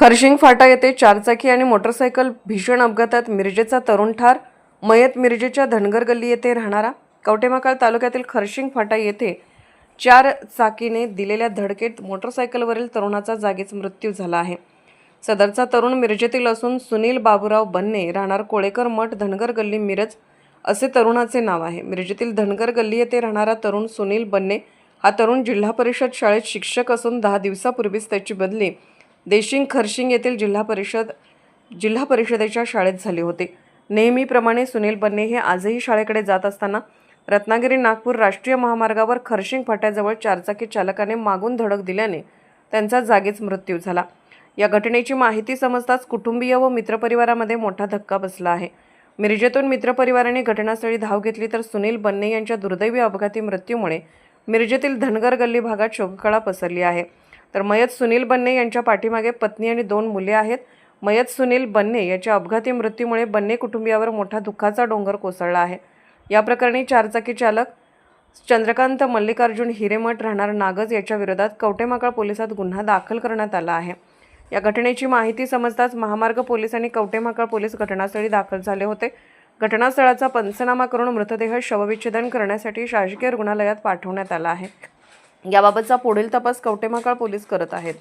खरशिंग फाटा येथे चारचाकी आणि मोटरसायकल भीषण अपघातात मिरजेचा तरुण ठार. मयत मिरजेच्या धनगर गल्ली येथे राहणारा कवटेमाकाळ तालुक्यातील खरशिंग फाटा येथे चार चाकीने दिलेल्या धडकेत मोटरसायकलवरील तरुणाचा जागीच मृत्यू झाला आहे. सदरचा तरुण मिरजेतील असून सुनील बाबूराव बन्ने राहणार कोळेकर मठ धनगर गल्ली मिरज असे तरुणाचे नाव आहे. मिरजेतील धनगर गल्ली येथे राहणारा तरुण सुनील बन्ने हा तरुण जिल्हा परिषद शाळेत शिक्षक असून दहा दिवसापूर्वीच त्याची बदली देशिंग खरशिंग येथील जिल्हा परिषद जिल्हा परिषदेच्या शाळेत झाले होते. नेहमीप्रमाणे सुनील बन्ने हे आजही शाळेकडे जात असताना रत्नागिरी नागपूर राष्ट्रीय महामार्गावर खरशिंग फाट्याजवळ चारचाकी चालकाने मागून धडक दिल्याने त्यांचा जागीच मृत्यू झाला. या घटनेची माहिती समजताच कुटुंबीय व मित्रपरिवारामध्ये मोठा धक्का बसला आहे. मिरजेतून मित्रपरिवाराने घटनास्थळी धाव घेतली तर सुनील बन्ने यांच्या दुर्दैवी अपघाती मृत्यूमुळे मिरजेतील धनगर गल्ली भागात शोककळा पसरली आहे. तर मयत सुनील बन्ने यांच्या पाठीमागे पत्नी आणि दोन मुले आहेत. मयत सुनील बन्ने याच्या अपघाती मृत्यूमुळे बन्ने कुटुंबियावर मोठा दुःखाचा डोंगर कोसळला आहे. या प्रकरणी चारचाकी चालक चंद्रकांत मल्लिकार्जुन हिरेमठ राहणार नागज याच्या विरोधात कवटेमाकाळ पोलिसात गुन्हा दाखल करण्यात आला आहे. या घटनेची माहिती समजताच महामार्ग पोलीस आणि कवटेमाकाळ पोलीस घटनास्थळी दाखल झाले होते. घटनास्थळाचा पंचनामा करून मृतदेह शवविच्छेदन करण्यासाठी शासकीय रुग्णालयात पाठवण्यात आला आहे. याबाबतचा पुढील तपास कवटेमाकाळ पोलीस करत आहेत.